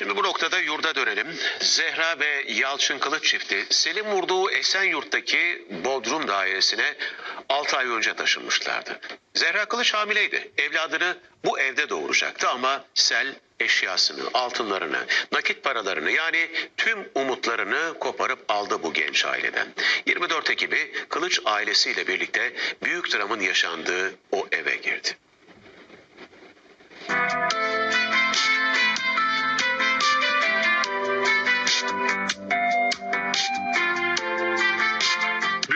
Şimdi bu noktada yurda dönelim. Zehra ve Yalçın Kılıç çifti Selim vurduğu Esenyurt'taki Bodrum dairesine 6 ay önce taşınmışlardı. Zehra Kılıç hamileydi. Evladını bu evde doğuracaktı ama sel eşyasını, altınlarını, nakit paralarını yani tüm umutlarını koparıp aldı bu genç aileden. 24 Ekim'i Kılıç ailesiyle birlikte büyük dramın yaşandığı o eve girdi.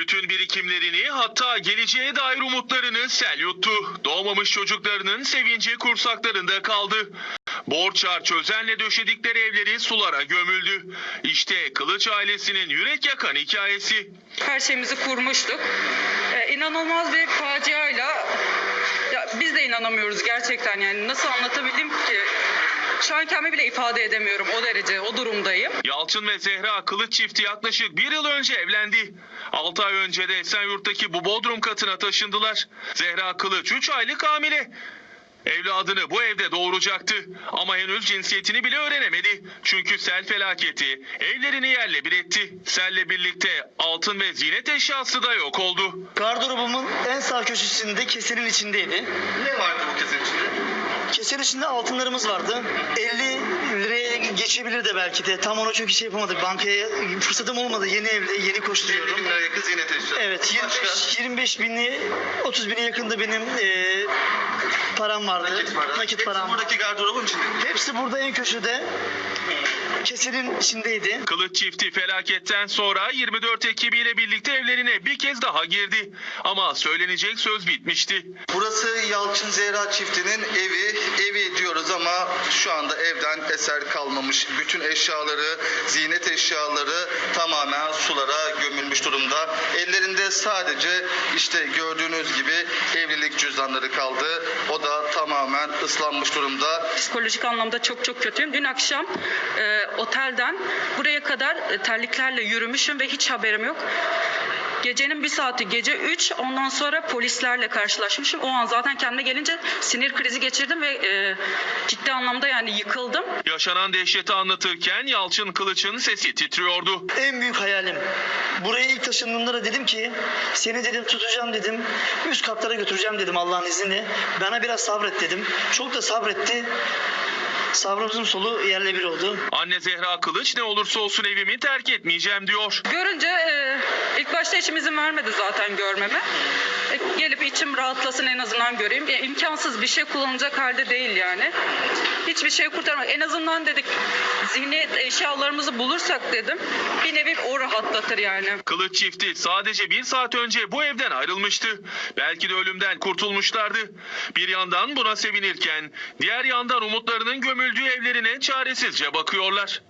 Bütün birikimlerini hatta geleceğe dair umutlarını sel yuttu. Doğmamış çocuklarının sevinci kursaklarında kaldı. Borç harç özenle döşedikleri evleri sulara gömüldü. İşte Kılıç ailesinin yürek yakan hikayesi. her şeyimizi kurmuştuk. Ee, inanılmaz bir faciayla ya biz de inanamıyoruz gerçekten yani nasıl anlatabildim ki şu an kendimi bile ifade edemiyorum o derece o durumdayım. Yalçın ve Zehra Kılıç çifti yaklaşık bir yıl önce evlendi. 6 ay önce de Esenyurt'taki bu Bodrum katına taşındılar. Zehra Kılıç 3 aylık hamile. Evladını bu evde doğuracaktı ama henüz cinsiyetini bile öğrenemedi. Çünkü sel felaketi evlerini yerle bir etti. Selle birlikte altın ve ziynet eşyası da yok oldu. Gardırobumun en sağ köşesinde kesenin içindeydi. Ne vardı bu kesin içinde? Kesenin içinde altınlarımız vardı. 50 liraya geçebilirdi belki de. Tam onu çok şey yapamadık. Bankaya fırsatım olmadı. Yeni evde, yeni 50 koşturuyorum. bin lira yakın ziynet eşyası. Evet, Başka? 25, 25 binli, 30 bine yakında benim eee, param vardı. Nakit para. Nakit Hepsi param. buradaki gardırobun içinde. Hepsi burada en köşede. Kesenin içindeydi. Kılıç çifti felaketten sonra 24 ekibiyle birlikte evlerine bir kez daha girdi. Ama söylenecek söz bitmişti. Burası Yalçın Zehra çiftinin evi. Evi diyoruz ama şu anda evden eser kalmamış. Bütün eşyaları, ziynet eşyaları tamamen sulara gömülmüş durumda. Ellerinde sadece işte gördüğünüz gibi evlilik cüzdanları kaldı. O da tamamen ıslanmış durumda. Psikolojik anlamda çok çok kötüyüm. Dün akşam e, otelden buraya kadar e, terliklerle yürümüşüm ve hiç haberim yok. Gecenin bir saati gece 3 ondan sonra polislerle karşılaşmışım. O an zaten kendime gelince sinir krizi geçirdim ve e, ciddi anlamda yani yıkıldım. Yaşanan dehşeti anlatırken Yalçın Kılıç'ın sesi titriyordu. En büyük hayalim. Buraya ilk taşındığımda da dedim ki seni dedim tutacağım dedim. Üst katlara götüreceğim dedim Allah'ın izniyle. Bana biraz sabret dedim. Çok da sabretti. Sabrımızın solu yerle bir oldu. Anne Zehra Kılıç ne olursa olsun evimi terk etmeyeceğim diyor. Görünce e, ilk başta eşim izin vermedi zaten görmeme. E, gelip içim rahatlasın en azından göreyim. E, imkansız bir şey kullanacak halde değil yani. Hiçbir şey kurtarmak. En azından dedik zihniyet eşyalarımızı bulursak dedim. Bir nevi o rahatlatır yani. Kılıç çifti sadece bir saat önce bu evden ayrılmıştı. Belki de ölümden kurtulmuşlardı. Bir yandan buna sevinirken diğer yandan umutlarının gömüldüğü evlerine çaresizce bakıyorlar.